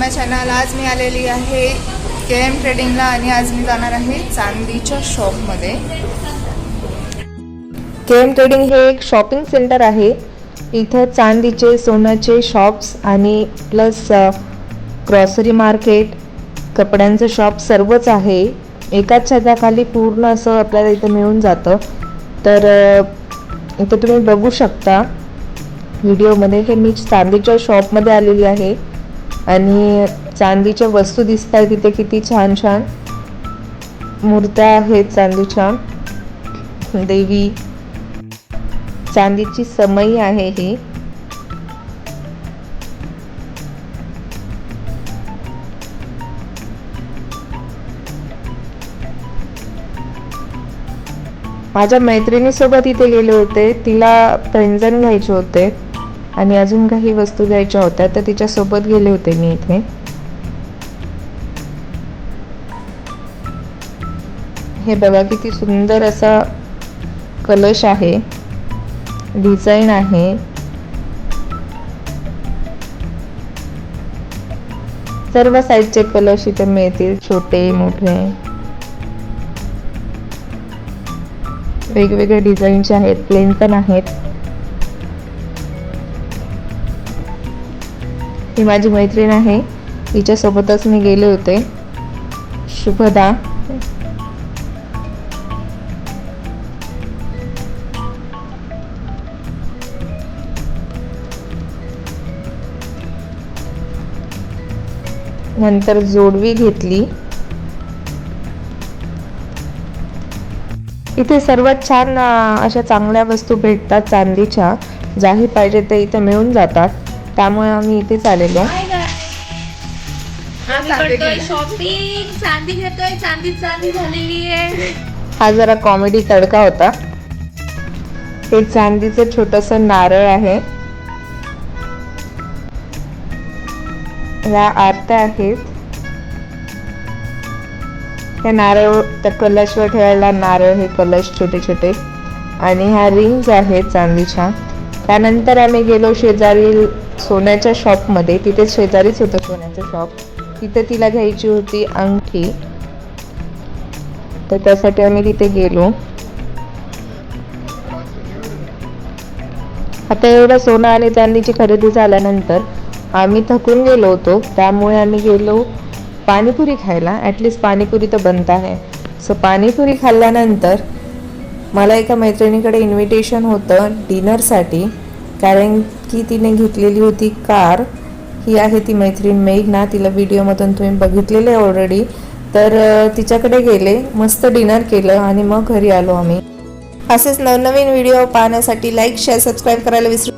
माय channel आज मी आलेली आहे के एम ट्रेडिंगला आणि आज मी जाणार आहे चांदीच्या शॉपमध्ये के एम ट्रेडिंग हे एक शॉपिंग सेंटर आहे. इथं चांदीचे सोन्याचे शॉप्स आणि प्लस ग्रॉसरी मार्केट कपड्यांचं शॉप सर्वच आहे. एकाच छताखाली पूर्ण असं आपल्याला इथं मिळून जातं. तर इथं तुम्ही बघू शकता. व्हिडिओमध्ये हे मी चांदीच्या शॉपमध्ये आलेली आहे. आणि चांदीच्या वस्तू दिसत आहेत तिथे किती छान छान. मूर्त्या आहेत चांदीच्या. देवी. चांदीची समई आहे ही. माझ्या मैत्रिणीसोबत इथे गेले होते. तिला पैंजण घ्यायचे होते. आणि अजून काही वस्तू घ्यायच्या होत्या तर तिच्यासोबत गेले होते मी इथे. हे बघा किती सुंदर असा कलश आहे. डिझाईन आहे. सर्व साईजचे कलश इथे मिळतील छोटे मोठे. वेगवेगळे डिझाईनचे आहेत प्लेन पण आहेत. ही माझी मैत्रीण आहे. हिच्यासोबतच मी गेले होते. शुभदा. नंतर जोडवी घेतली. इथे सर्वात छान अशा चांगल्या वस्तू भेटतात चांदीच्या. ज्याही पाहिजे ते इथे मिळून जातात. त्यामुळे आम्ही इथेच आलेलो आम्ही करतोय शॉपिंग चांदी घेतोय चांदी चांदी झालेली आहे. हा जरा कॉमेडी तडका होता. हे चांदीचं छोटस नारळ आहे. या आरत्या आहेत. त्या नारळ त्या कलशवर ठेवायला नारळ हे कलश छोटे छोटे आणि ह्या रिंग्स आहेत चांदीच्या. त्यानंतर आम्ही गेलो शेजारी सोन्याच्या शॉपमध्ये तिथे शेजारीच होतं सोन्याचं शॉप. तिथे तिला घ्यायची होती अंगठी. तर त्यासाठी आम्ही तिथे गेलो. आता एवढं सोनं आणि चांदीची खरेदी झाल्यानंतर आम्ही थकून गेलो होतो. त्यामुळे आम्ही गेलो पाणीपुरी खायला. ॲटलिस्ट पाणीपुरी तर बनत आहे. सो पाणीपुरी खाल्ल्यानंतर मला एका मैत्रिणीकडे इन्व्हिटेशन होतं डिनरसाठी कारण की तिने घेतलेली होती कार. ही आहे ती मैत्रीण मेघना तिला व्हिडिओमधून तुम्ही बघितलेले ऑलरेडी तर तिच्याकडे गेले मस्त डिनर केलं आणि मग घरी आलो आम्ही. असेच नवनवीन व्हिडिओ पाहण्यासाठी लाईक शेअर सबस्क्राईब करायला विसरू